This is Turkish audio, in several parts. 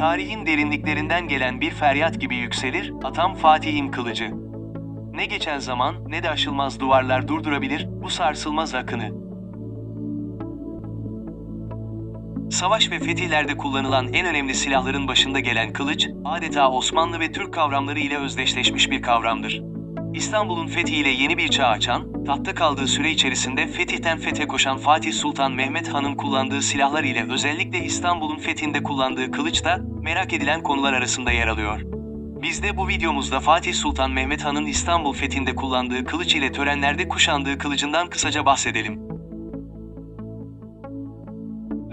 Tarihin derinliklerinden gelen bir feryat gibi yükselir, atam Fatih'in kılıcı. Ne geçen zaman ne de aşılmaz duvarlar durdurabilir bu sarsılmaz akını. Savaş ve fetihlerde kullanılan en önemli silahların başında gelen kılıç, adeta Osmanlı ve Türk kavramları ile özdeşleşmiş bir kavramdır. İstanbul'un fethiyle yeni bir çağ açan, tahtta kaldığı süre içerisinde fetihten fethe koşan Fatih Sultan Mehmet Han'ın kullandığı silahlar ile özellikle İstanbul'un fethinde kullandığı kılıç da merak edilen konular arasında yer alıyor. Biz de bu videomuzda Fatih Sultan Mehmet Han'ın İstanbul fethinde kullandığı kılıç ile törenlerde kuşandığı kılıcından kısaca bahsedelim.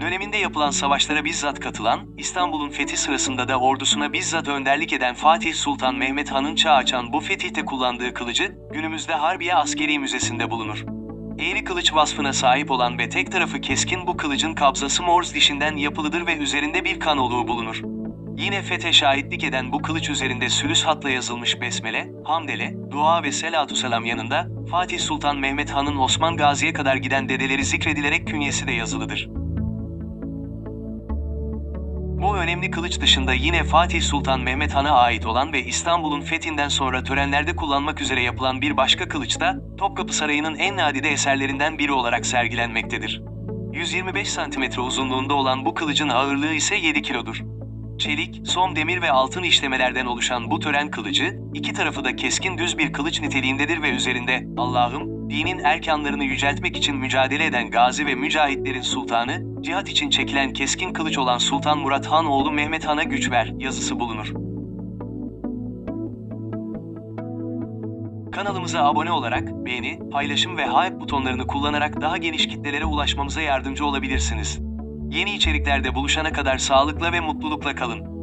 Döneminde yapılan savaşlara bizzat katılan, İstanbul'un fethi sırasında da ordusuna bizzat önderlik eden Fatih Sultan Mehmet Han'ın çağ açan bu fetihte kullandığı kılıcı, günümüzde Harbiye Askeri Müzesi'nde bulunur. Eğri kılıç vasfına sahip olan ve tek tarafı keskin bu kılıcın kabzası morz dişinden yapılıdır ve üzerinde bir kan oluğu bulunur. Yine fethe şahitlik eden bu kılıç üzerinde sülüs hatla yazılmış besmele, hamdele, dua ve selatü selam yanında, Fatih Sultan Mehmet Han'ın Osman Gazi'ye kadar giden dedeleri zikredilerek künyesi de yazılıdır. Bu önemli kılıç dışında yine Fatih Sultan Mehmet Han'a ait olan ve İstanbul'un fethinden sonra törenlerde kullanmak üzere yapılan bir başka kılıç da Topkapı Sarayı'nın en nadide eserlerinden biri olarak sergilenmektedir. 125 cm uzunluğunda olan bu kılıcın ağırlığı ise 7 kilodur. Çelik, som demir ve altın işlemelerden oluşan bu tören kılıcı, iki tarafı da keskin düz bir kılıç niteliğindedir ve üzerinde Allah'ım, dinin erkanlarını yüceltmek için mücadele eden gazi ve mücahitlerin sultanı, cihat için çekilen keskin kılıç olan Sultan Murat Han oğlu Mehmet Han'a güç ver yazısı bulunur. Kanalımıza abone olarak beğeni, paylaşım ve hype butonlarını kullanarak daha geniş kitlelere ulaşmamıza yardımcı olabilirsiniz. Yeni içeriklerde buluşana kadar sağlıkla ve mutlulukla kalın.